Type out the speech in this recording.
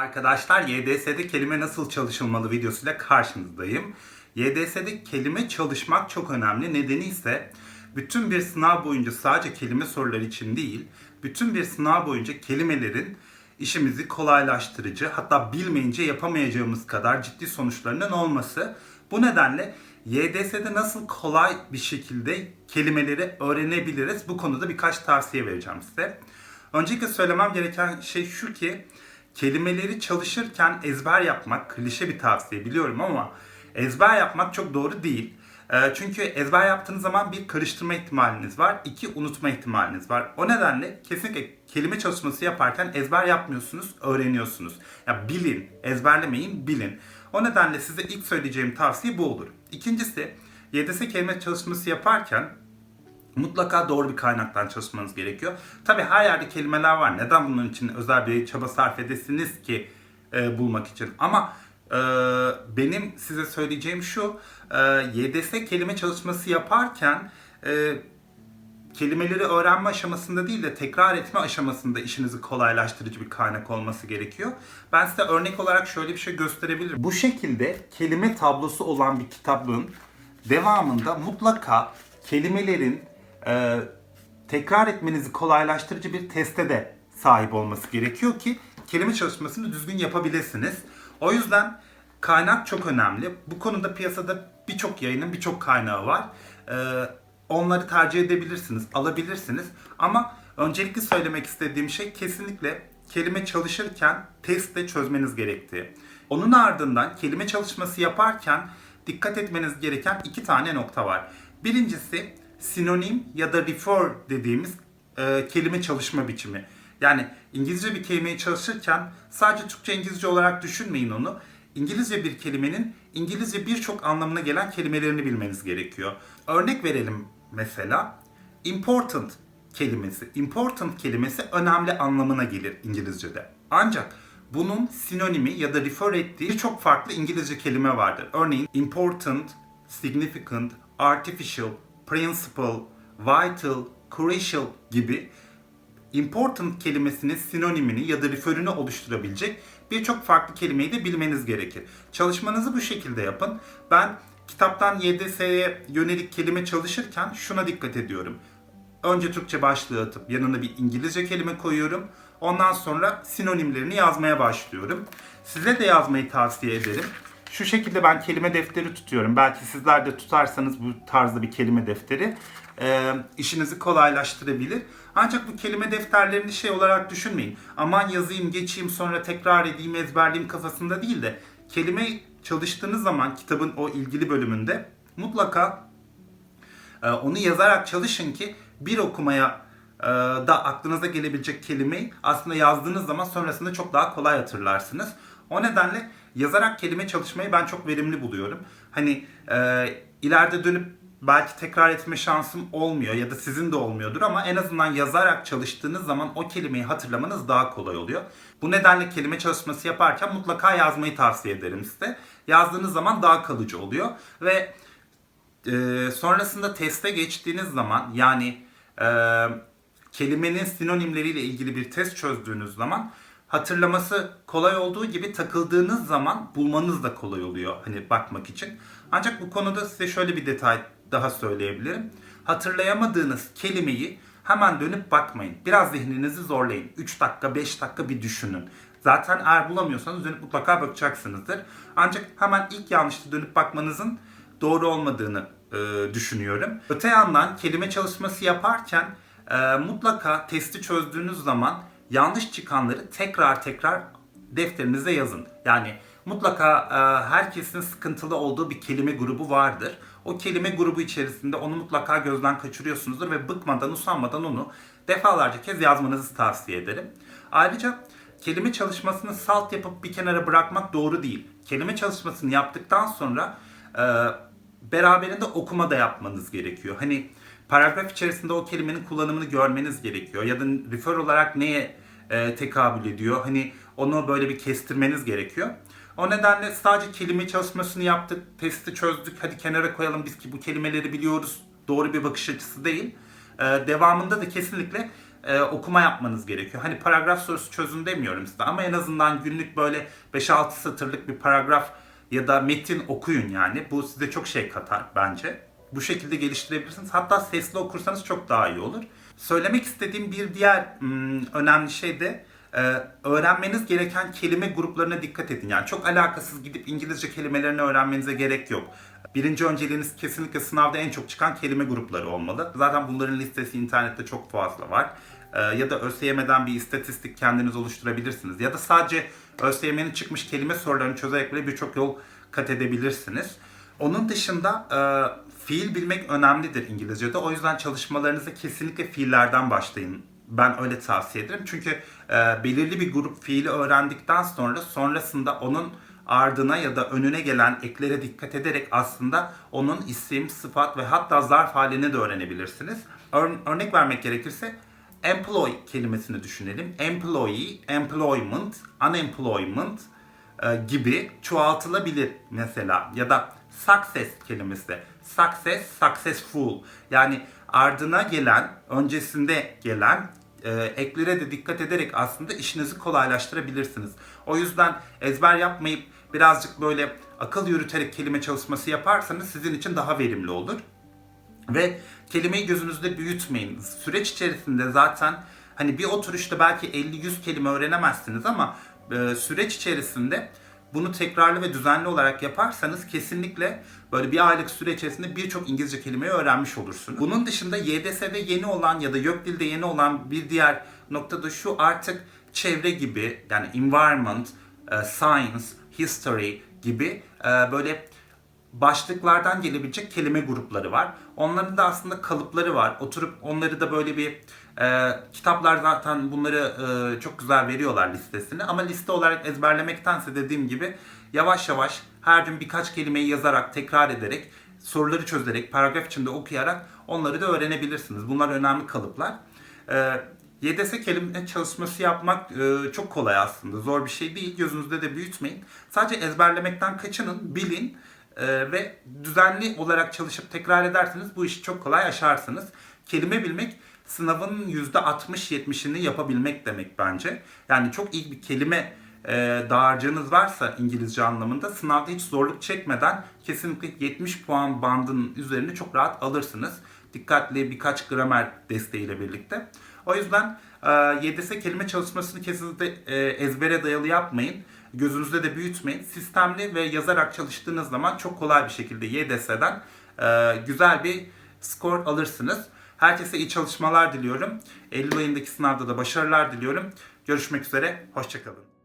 arkadaşlar. YDS'de kelime nasıl çalışılmalı videosuyla karşınızdayım. YDS'de kelime çalışmak çok önemli. Nedeni ise bütün bir sınav boyunca sadece kelime soruları için değil, bütün bir sınav boyunca kelimelerin işimizi kolaylaştırıcı, hatta bilmeyince yapamayacağımız kadar ciddi sonuçlarının olması. Bu nedenle YDS'de nasıl kolay bir şekilde kelimeleri öğrenebiliriz? Bu konuda birkaç tavsiye vereceğim size. Öncelikle söylemem gereken şey şu ki kelimeleri çalışırken ezber yapmak klişe bir tavsiye biliyorum ama ezber yapmak çok doğru değil. Ee, Çünkü ezber yaptığınız zaman bir karıştırma ihtimaliniz var, iki unutma ihtimaliniz var. O nedenle kesinlikle kelime çalışması yaparken ezber yapmıyorsunuz, öğreniyorsunuz. Ya bilin, ezberlemeyin, bilin. O nedenle size ilk söyleyeceğim tavsiye bu olur. İkincisi, YDS kelime çalışması yaparken mutlaka doğru bir kaynaktan çalışmanız gerekiyor. Tabi her yerde kelimeler var. Neden bunun için özel bir çaba sarf edesiniz ki e, bulmak için? Ama e, benim size söyleyeceğim şu, e, YDS kelime çalışması yaparken e, kelimeleri öğrenme aşamasında değil de tekrar etme aşamasında işinizi kolaylaştırıcı bir kaynak olması gerekiyor. Ben size örnek olarak şöyle bir şey gösterebilirim. Bu şekilde kelime tablosu olan bir kitabın devamında mutlaka kelimelerin e, tekrar etmenizi kolaylaştırıcı bir teste de sahip olması gerekiyor ki kelime çalışmasını düzgün yapabilirsiniz. O yüzden kaynak çok önemli. Bu konuda piyasada birçok yayının birçok kaynağı var. E, onları tercih edebilirsiniz, alabilirsiniz. Ama öncelikle söylemek istediğim şey kesinlikle kelime çalışırken testte çözmeniz gerektiği. Onun ardından kelime çalışması yaparken dikkat etmeniz gereken iki tane nokta var. Birincisi sinonim ya da refer dediğimiz e, kelime çalışma biçimi. Yani İngilizce bir kelimeyi çalışırken sadece Türkçe İngilizce olarak düşünmeyin onu. İngilizce bir kelimenin İngilizce birçok anlamına gelen kelimelerini bilmeniz gerekiyor. Örnek verelim mesela. Important kelimesi. Important kelimesi önemli anlamına gelir İngilizce'de. Ancak bunun sinonimi ya da refer ettiği birçok farklı İngilizce kelime vardır. Örneğin important, significant, artificial, principal, vital, crucial gibi important kelimesinin sinonimini ya da referini oluşturabilecek birçok farklı kelimeyi de bilmeniz gerekir. Çalışmanızı bu şekilde yapın. Ben kitaptan YDS'ye yönelik kelime çalışırken şuna dikkat ediyorum. Önce Türkçe başlığı atıp yanına bir İngilizce kelime koyuyorum. Ondan sonra sinonimlerini yazmaya başlıyorum. Size de yazmayı tavsiye ederim. Şu şekilde ben kelime defteri tutuyorum. Belki sizler de tutarsanız bu tarzda bir kelime defteri e, işinizi kolaylaştırabilir. Ancak bu kelime defterlerini şey olarak düşünmeyin. Aman yazayım, geçeyim, sonra tekrar edeyim, ezberleyeyim kafasında değil de kelime çalıştığınız zaman kitabın o ilgili bölümünde mutlaka e, onu yazarak çalışın ki bir okumaya e, da aklınıza gelebilecek kelimeyi aslında yazdığınız zaman sonrasında çok daha kolay hatırlarsınız. O nedenle yazarak kelime çalışmayı ben çok verimli buluyorum. Hani e, ileride dönüp belki tekrar etme şansım olmuyor ya da sizin de olmuyordur ama en azından yazarak çalıştığınız zaman o kelimeyi hatırlamanız daha kolay oluyor. Bu nedenle kelime çalışması yaparken mutlaka yazmayı tavsiye ederim size. Yazdığınız zaman daha kalıcı oluyor ve e, sonrasında teste geçtiğiniz zaman yani e, kelimenin sinonimleriyle ilgili bir test çözdüğünüz zaman hatırlaması kolay olduğu gibi takıldığınız zaman bulmanız da kolay oluyor hani bakmak için. Ancak bu konuda size şöyle bir detay daha söyleyebilirim. Hatırlayamadığınız kelimeyi hemen dönüp bakmayın. Biraz zihninizi zorlayın. 3 dakika, 5 dakika bir düşünün. Zaten eğer bulamıyorsanız dönüp mutlaka bakacaksınızdır. Ancak hemen ilk yanlışta dönüp bakmanızın doğru olmadığını e, düşünüyorum. Öte yandan kelime çalışması yaparken e, mutlaka testi çözdüğünüz zaman yanlış çıkanları tekrar tekrar defterinize yazın. Yani mutlaka e, herkesin sıkıntılı olduğu bir kelime grubu vardır. O kelime grubu içerisinde onu mutlaka gözden kaçırıyorsunuzdur ve bıkmadan, usanmadan onu defalarca kez yazmanızı tavsiye ederim. Ayrıca kelime çalışmasını salt yapıp bir kenara bırakmak doğru değil. Kelime çalışmasını yaptıktan sonra e, beraberinde okuma da yapmanız gerekiyor. Hani paragraf içerisinde o kelimenin kullanımını görmeniz gerekiyor. Ya da refer olarak neye e, tekabül ediyor. Hani onu böyle bir kestirmeniz gerekiyor. O nedenle sadece kelime çalışmasını yaptık, testi çözdük, hadi kenara koyalım biz ki bu kelimeleri biliyoruz. Doğru bir bakış açısı değil. E, devamında da kesinlikle e, okuma yapmanız gerekiyor. Hani paragraf sorusu çözün demiyorum size ama en azından günlük böyle 5-6 satırlık bir paragraf ya da metin okuyun yani. Bu size çok şey katar bence. Bu şekilde geliştirebilirsiniz. Hatta sesli okursanız çok daha iyi olur. Söylemek istediğim bir diğer hmm, önemli şey de e, öğrenmeniz gereken kelime gruplarına dikkat edin. Yani çok alakasız gidip İngilizce kelimelerini öğrenmenize gerek yok. Birinci önceliğiniz kesinlikle sınavda en çok çıkan kelime grupları olmalı. Zaten bunların listesi internette çok fazla var. E, ya da ÖSYM'den bir istatistik kendiniz oluşturabilirsiniz. Ya da sadece ÖSYM'nin çıkmış kelime sorularını çözerek bile birçok yol kat edebilirsiniz. Onun dışında e, fiil bilmek önemlidir İngilizce'de. O yüzden çalışmalarınıza kesinlikle fiillerden başlayın. Ben öyle tavsiye ederim. Çünkü e, belirli bir grup fiili öğrendikten sonra sonrasında onun ardına ya da önüne gelen eklere dikkat ederek aslında onun isim, sıfat ve hatta zarf halini de öğrenebilirsiniz. Ör- örnek vermek gerekirse employ kelimesini düşünelim. Employee, employment, unemployment e, gibi çoğaltılabilir mesela ya da success kelimesi de success, successful yani ardına gelen, öncesinde gelen e, eklere de dikkat ederek aslında işinizi kolaylaştırabilirsiniz. O yüzden ezber yapmayıp birazcık böyle akıl yürüterek kelime çalışması yaparsanız sizin için daha verimli olur. Ve kelimeyi gözünüzde büyütmeyin. Süreç içerisinde zaten hani bir oturuşta belki 50-100 kelime öğrenemezsiniz ama e, süreç içerisinde bunu tekrarlı ve düzenli olarak yaparsanız kesinlikle böyle bir aylık süre içerisinde birçok İngilizce kelimeyi öğrenmiş olursunuz. Bunun dışında YDS'de yeni olan ya da YÖKDİL'de yeni olan bir diğer nokta da şu artık çevre gibi yani environment, e, science, history gibi e, böyle başlıklardan gelebilecek kelime grupları var. Onların da aslında kalıpları var. Oturup onları da böyle bir e, kitaplar zaten bunları e, çok güzel veriyorlar listesini. Ama liste olarak ezberlemektense dediğim gibi yavaş yavaş her gün birkaç kelimeyi yazarak, tekrar ederek, soruları çözerek, paragraf içinde okuyarak onları da öğrenebilirsiniz. Bunlar önemli kalıplar. E, YDS kelime çalışması yapmak e, çok kolay aslında. Zor bir şey değil. Gözünüzde de büyütmeyin. Sadece ezberlemekten kaçının, bilin e, ve düzenli olarak çalışıp tekrar ederseniz bu işi çok kolay aşarsınız. Kelime bilmek sınavın %60-70'ini yapabilmek demek bence. Yani çok iyi bir kelime e, dağarcığınız varsa İngilizce anlamında sınavda hiç zorluk çekmeden kesinlikle 70 puan bandının üzerine çok rahat alırsınız. Dikkatli birkaç gramer desteğiyle birlikte. O yüzden e, YDS kelime çalışmasını kesinlikle e, ezbere dayalı yapmayın. Gözünüzde de büyütmeyin. Sistemli ve yazarak çalıştığınız zaman çok kolay bir şekilde YDS'den e, güzel bir skor alırsınız. Herkese iyi çalışmalar diliyorum. Eylül ayındaki sınavda da başarılar diliyorum. Görüşmek üzere, hoşçakalın.